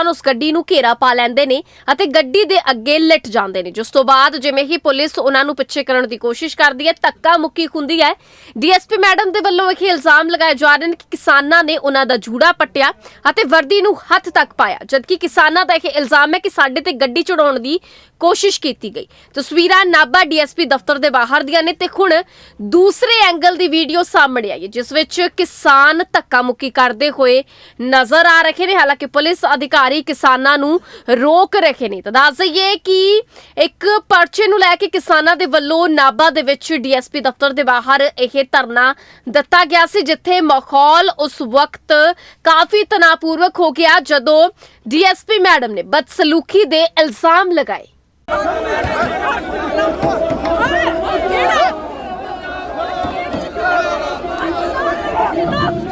ਕਿਸਾਨ ਉਸ ਗੱਡੀ ਨੂੰ ਘੇਰਾ ਪਾ ਲੈਂਦੇ ਨੇ ਅਤੇ ਗੱਡੀ ਦੇ ਅੱਗੇ ਲਿਟ ਜਾਂਦੇ ਨੇ। ਜਿਸ ਤੋਂ ਬਾਅਦ ਜਿਵੇਂ ਹੀ ਪੁਲਿਸ ਉਹਨਾਂ ਨੂੰ ਪਿੱਛੇ ਕਰਨ ਦੀ ਕੋਸ਼ਿਸ਼ ਕਰਦੀ ਹੈ, ਧੱਕਾ ਮੁੱਕੀ ਹੁੰਦੀ ਹੈ। ਡੀਐਸਪੀ ਮੈਡਮ ਦੇ ਵੱਲੋਂ ਇਹ ਇਲਜ਼ਾਮ ਲਗਾਏ ਜਾ ਰਹੇ ਨੇ ਕਿ ਕਿਸਾਨਾਂ ਨੇ ਉਹਨਾਂ ਦਾ ਜੂੜਾ ਪੱਟਿਆ ਅਤੇ ਵਰਦੀ ਨੂੰ ਹੱਥ ਤੱਕ ਪਾਇਆ। ਜਦਕਿ ਕਿਸਾਨਾਂ ਦਾ ਇਹ ਇਲਜ਼ਾਮ ਹੈ ਕਿ ਸਾਡੇ ਤੇ ਗੱਡੀ ਚੜਾਉਣ ਦੀ ਕੋਸ਼ਿਸ਼ ਕੀਤੀ ਗਈ। ਤਸਵੀਰਾਂ ਨਾਭਾ ਡੀਐਸਪੀ ਦਫ਼ਤਰ ਦੇ ਬਾਹਰ ਦੀਆਂ ਨੇ ਤੇ ਹੁਣ ਦੂਸਰੇ ਐਂਗਲ ਦੀ ਵੀਡੀਓ ਸਾਹਮਣੇ ਆਈ ਹੈ, ਜਿਸ ਵਿੱਚ ਕਿਸਾਨ ਧੱਕਾ ਮੁੱਕੀ ਕਰਦੇ ਹੋਏ ਨਜ਼ਰ ਆ ਰਹੇ ਨੇ। ਹਾਲਾਂਕਿ ਪੁਲਿਸ ਅਧਿਕਾਰੀ ਕਿਸਾਨਾਂ ਨੂੰ ਰੋਕ ਰਹੇ ਨੇ। ਤਾਂ ਦੱਸ ਦਈਏ ਕਿ ਇੱਕ ਪਰਚੇ ਨੂੰ ਲੈ ਕੇ ਕਿਸਾਨਾਂ ਦੇ ਵੱਲੋਂ ਨਾਭਾ ਦੇ ਵਿੱਚ ਡੀਐਸਪੀ ਦਫ਼ਤਰ ਦੇ ਬਾਹਰ ਇਹ ਧਰਨਾ ਦਿੱਤਾ ਗਿਆ ਸੀ, ਜਿੱਥੇ ਮਾਹੌਲ ਉਸ ਵਕਤ ਕਾਫੀ ਤਣਾਅਪੂਰਵਕ ਹੋ ਗਿਆ, ਜਦੋਂ ਡੀਐਸਪੀ ਮੈਡਮ ਨੇ ਬਦਸਲੂਕੀ ਦੇ ਇਲਜ਼ਾਮ ਲਗਾਏ। ਕਿਸਾਨ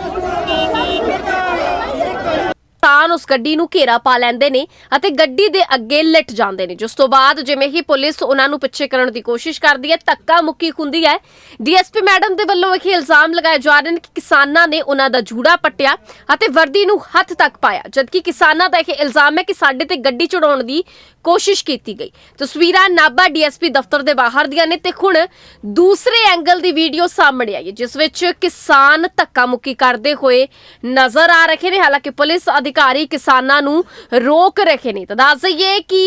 ਉਸ ਗੱਡੀ ਨੂੰ ਘੇਰਾ ਪਾ ਲੈਂਦੇ ਨੇ ਅਤੇ ਗੱਡੀ ਦੇ ਅੱਗੇ ਲਿਟ ਜਾਂਦੇ ਨੇ। ਜਿਸ ਤੋਂ ਬਾਅਦ ਜਿਵੇਂ ਹੀ ਪੁਲਿਸ ਉਹਨਾਂ ਨੂੰ ਪਿੱਛੇ ਕਰਨ ਦੀ ਕੋਸ਼ਿਸ਼ ਕਰਦੀ ਹੈ, ਧੱਕਾ ਮੁੱਕੀ ਹੁੰਦੀ ਹੈ। ਡੀਐਸਪੀ ਮੈਡਮ ਦੇ ਵੱਲੋਂ ਇਹ ਇਲਜ਼ਾਮ ਲਗਾਏ ਜਾ ਰਹੇ ਨੇ ਕਿ ਕਿਸਾਨਾਂ ਨੇ ਉਹਨਾਂ ਦਾ ਜੂੜਾ ਪੱਟਿਆ ਅਤੇ ਵਰਦੀ ਨੂੰ ਹੱਥ ਤੱਕ ਪਾਇਆ। ਜਦਕਿ ਕਿਸਾਨਾਂ ਦਾ ਇਹ ਇਲਜ਼ਾਮ ਹੈ ਕਿ ਸਾਡੇ ਤੇ ਗੱਡੀ ਚੜਾਉਣ ਦੀ ਕੋਸ਼ਿਸ਼ ਕੀਤੀ ਗਈ। ਤਸਵੀਰਾਂ ਨਾਭਾ ਡੀਐਸਪੀ ਦਫ਼ਤਰ ਦੇ ਬਾਹਰ ਦੀਆਂ ਨੇ ਤੇ ਹੁਣ ਦੂਸਰੇ ਐਂਗਲ ਦੀ ਵੀਡੀਓ ਸਾਹਮਣੇ ਆਈ ਹੈ, ਜਿਸ ਵਿੱਚ ਕਿਸਾਨ ਧੱਕਾ ਮੁੱਕੀ ਕਰਦੇ ਹੋਏ ਨਜ਼ਰ ਆ ਰਹੇ ਨੇ। ਹਾਲਾਂਕਿ ਪੁਲਿਸ ਅਧਿਕਾਰੀ ਕਿਸਾਨਾਂ ਨੂੰ ਰੋਕ ਰਹੇ ਨੇ। ਤਾਂ ਦੱਸ ਦਈਏ ਕਿ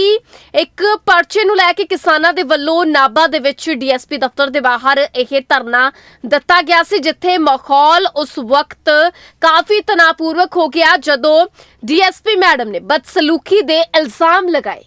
ਇੱਕ ਪਰਚੇ ਨੂੰ ਲੈ ਕੇ ਕਿਸਾਨਾਂ ਦੇ ਵੱਲੋਂ ਨਾਭਾ ਦੇ ਵਿੱਚ ਡੀਐਸਪੀ ਦਫ਼ਤਰ ਦੇ ਬਾਹਰ ਇਹ ਧਰਨਾ ਦਿੱਤਾ ਗਿਆ ਸੀ, ਜਿੱਥੇ ਮਾਹੌਲ ਉਸ ਵਕਤ ਕਾਫੀ ਤਣਾਅਪੂਰਵਕ ਹੋ ਗਿਆ, ਜਦੋਂ ਡੀਐਸਪੀ ਮੈਡਮ ਨੇ ਬਦਸਲੂਕੀ ਦੇ ਇਲਜ਼ਾਮ ਲਗਾਏ।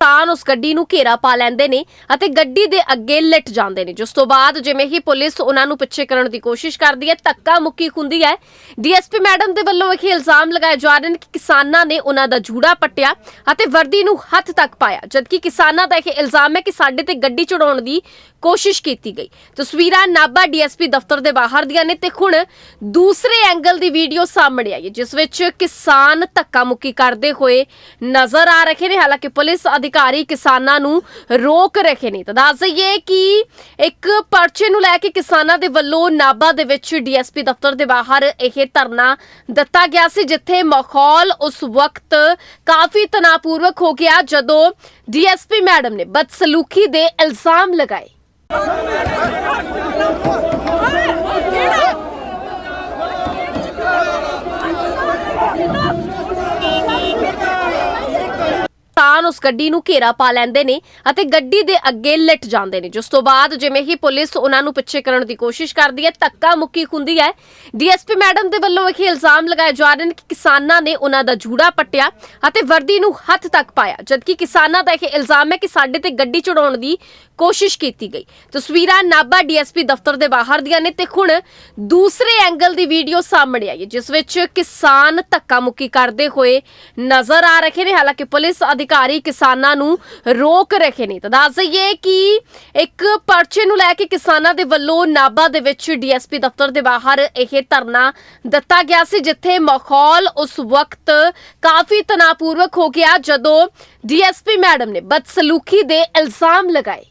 ਕਿਸਾਨ ਉਸ ਗੱਡੀ ਨੂੰ ਘੇਰਾ ਪਾ ਲੈਂਦੇ ਨੇ ਅਤੇ ਗੱਡੀ ਦੇ ਅੱਗੇ ਲਿਟ ਜਾਂਦੇ ਨੇ। ਜਿਸ ਤੋਂ ਬਾਅਦ ਜਿਵੇਂ ਹੀ ਪੁਲਿਸ ਉਹਨਾਂ ਨੂੰ ਪਿੱਛੇ ਕਰਨ ਦੀ ਕੋਸ਼ਿਸ਼ ਕਰਦੀ ਹੈ, ਧੱਕਾ ਮੁੱਕੀ ਹੁੰਦੀ ਹੈ। ਡੀਐਸਪੀ ਮੈਡਮ ਦੇ ਵੱਲੋਂ ਇਹ ਇਲਜ਼ਾਮ ਲਗਾਏ ਜਾ ਰਹੇ ਨੇ ਕਿ ਕਿਸਾਨਾਂ ਨੇ ਉਹਨਾਂ ਦਾ ਜੂੜਾ ਪੱਟਿਆ ਅਤੇ ਵਰਦੀ ਨੂੰ ਹੱਥ ਤੱਕ ਪਾਇਆ। ਜਦਕਿ ਕਿਸਾਨਾਂ ਦਾ ਇਹ ਇਲਜ਼ਾਮ ਹੈ ਕਿ ਸਾਡੇ ਤੇ ਗੱਡੀ ਚੜਾਉਣ ਦੀ ਕੋਸ਼ਿਸ਼ ਕੀਤੀ ਗਈ। ਤਸਵੀਰਾਂ ਨਾਭਾ ਡੀਐਸਪੀ ਦਫ਼ਤਰ ਦੇ ਬਾਹਰ ਦੀਆਂ ਨੇ ਤੇ ਹੁਣ ਦੂਸਰੇ ਐਂਗਲ ਦੀ ਵੀਡੀਓ ਸਾਹਮਣੇ ਆਈ ਹੈ, ਜਿਸ ਵਿੱਚ ਕਿਸਾਨ ਧੱਕਾ ਮੁੱਕੀ ਕਰਦੇ ਹੋਏ ਨਜ਼ਰ ਆ ਰਹੇ ਨੇ। ਹਾਲਾਂਕਿ ਪੁਲਿਸ ਅਧਿਕਾਰੀ ਕਿਸਾਨਾਂ ਨੂੰ ਰੋਕ ਰਹੇ ਨੇ। ਤਾਂ ਦੱਸ ਦਈਏ ਕਿ ਇੱਕ ਪਰਚੇ ਨੂੰ ਲੈ ਕੇ ਕਿਸਾਨਾਂ ਦੇ ਵੱਲੋਂ ਨਾਭਾ ਦੇ ਵਿੱਚ ਡੀਐਸਪੀ ਦਫ਼ਤਰ ਦੇ ਬਾਹਰ ਇਹ ਧਰਨਾ ਦਿੱਤਾ ਗਿਆ ਸੀ, ਜਿੱਥੇ ਮਾਹੌਲ ਉਸ ਵਕਤ ਕਾਫੀ ਤਣਾਅਪੂਰਵਕ ਹੋ ਗਿਆ, ਜਦੋਂ ਡੀਐਸਪੀ ਮੈਡਮ ਨੇ ਬਦਸਲੂਕੀ ਦੇ ਇਲਜ਼ਾਮ ਲਗਾਏ। ਕਿਸਾਨ ਉਸ ਗੱਡੀ ਨੂੰ ਘੇਰਾ ਪਾ ਲੈਂਦੇ ਨੇ ਅਤੇ ਗੱਡੀ ਦੇ ਅੱਗੇ ਲਿਟ ਜਾਂਦੇ ਨੇ। ਜਿਸ ਤੋਂ ਬਾਅਦ ਜਿਵੇਂ ਹੀ ਪੁਲਿਸ ਉਹਨਾਂ ਨੂੰ ਪਿੱਛੇ ਕਰਨ ਦੀ ਕੋਸ਼ਿਸ਼ ਕਰਦੀ ਹੈ, ਧੱਕਾ ਮੁੱਕੀ ਹੁੰਦੀ ਹੈ। ਡੀਐਸਪੀ ਮੈਡਮ ਦੇ ਵੱਲੋਂ ਇਹ ਇਲਜ਼ਾਮ ਲਗਾਏ ਜਾ ਰਹੇ ਨੇ ਕਿ ਕਿਸਾਨਾਂ ਨੇ ਉਹਨਾਂ ਦਾ ਜੂੜਾ ਪੱਟਿਆ ਅਤੇ ਵਰਦੀ ਨੂੰ ਹੱਥ ਤੱਕ ਪਾਇਆ। ਜਦਕਿ ਕਿਸਾਨਾਂ ਦਾ ਇਹ ਇਲਜ਼ਾਮ ਹੈ ਕਿ ਸਾਡੇ ਤੇ ਗੱਡੀ ਚੜਾਉਣ ਦੀ ਕੋਸ਼ਿਸ਼ ਕੀਤੀ ਗਈ। ਤਸਵੀਰਾਂ ਨਾਭਾ ਡੀਐਸਪੀ ਦਫ਼ਤਰ ਦੇ ਬਾਹਰ ਦੀਆਂ ਨੇ ਤੇ ਹੁਣ ਦੂਸਰੇ ਐਂਗਲ ਦੀ ਵੀਡੀਓ ਸਾਹਮਣੇ ਆਈ ਹੈ, ਜਿਸ ਵਿੱਚ ਕਿਸਾਨ ਧੱਕਾ ਮੁੱਕੀ ਕਰਦੇ ਹੋਏ ਨਜ਼ਰ ਆ ਰਹੇ ਨੇ। ਹਾਲਾਂਕਿ ਪੁਲਿਸ ਅਧਿਕਾਰੀ ਕਿਸਾਨਾਂ ਨੂੰ ਰੋਕ ਰਹੇ ਨੇ। ਤਾਂ ਦੱਸ ਦਈਏ ਕਿ ਇੱਕ ਪਰਚੇ ਨੂੰ ਲੈ ਕੇ ਕਿਸਾਨਾਂ ਦੇ ਵੱਲੋਂ ਨਾਭਾ ਦੇ ਵਿੱਚ ਡੀਐਸਪੀ ਦਫ਼ਤਰ ਦੇ ਬਾਹਰ ਇਹ ਧਰਨਾ ਦਿੱਤਾ ਗਿਆ ਸੀ, ਜਿੱਥੇ ਮਾਹੌਲ ਉਸ ਵਕਤ ਕਾਫੀ ਤਣਾਅਪੂਰਵਕ ਹੋ ਗਿਆ, ਜਦੋਂ ਡੀਐਸਪੀ ਮੈਡਮ ਨੇ ਬਦਸਲੂਕੀ ਦੇ ਇਲਜ਼ਾਮ ਲਗਾਏ।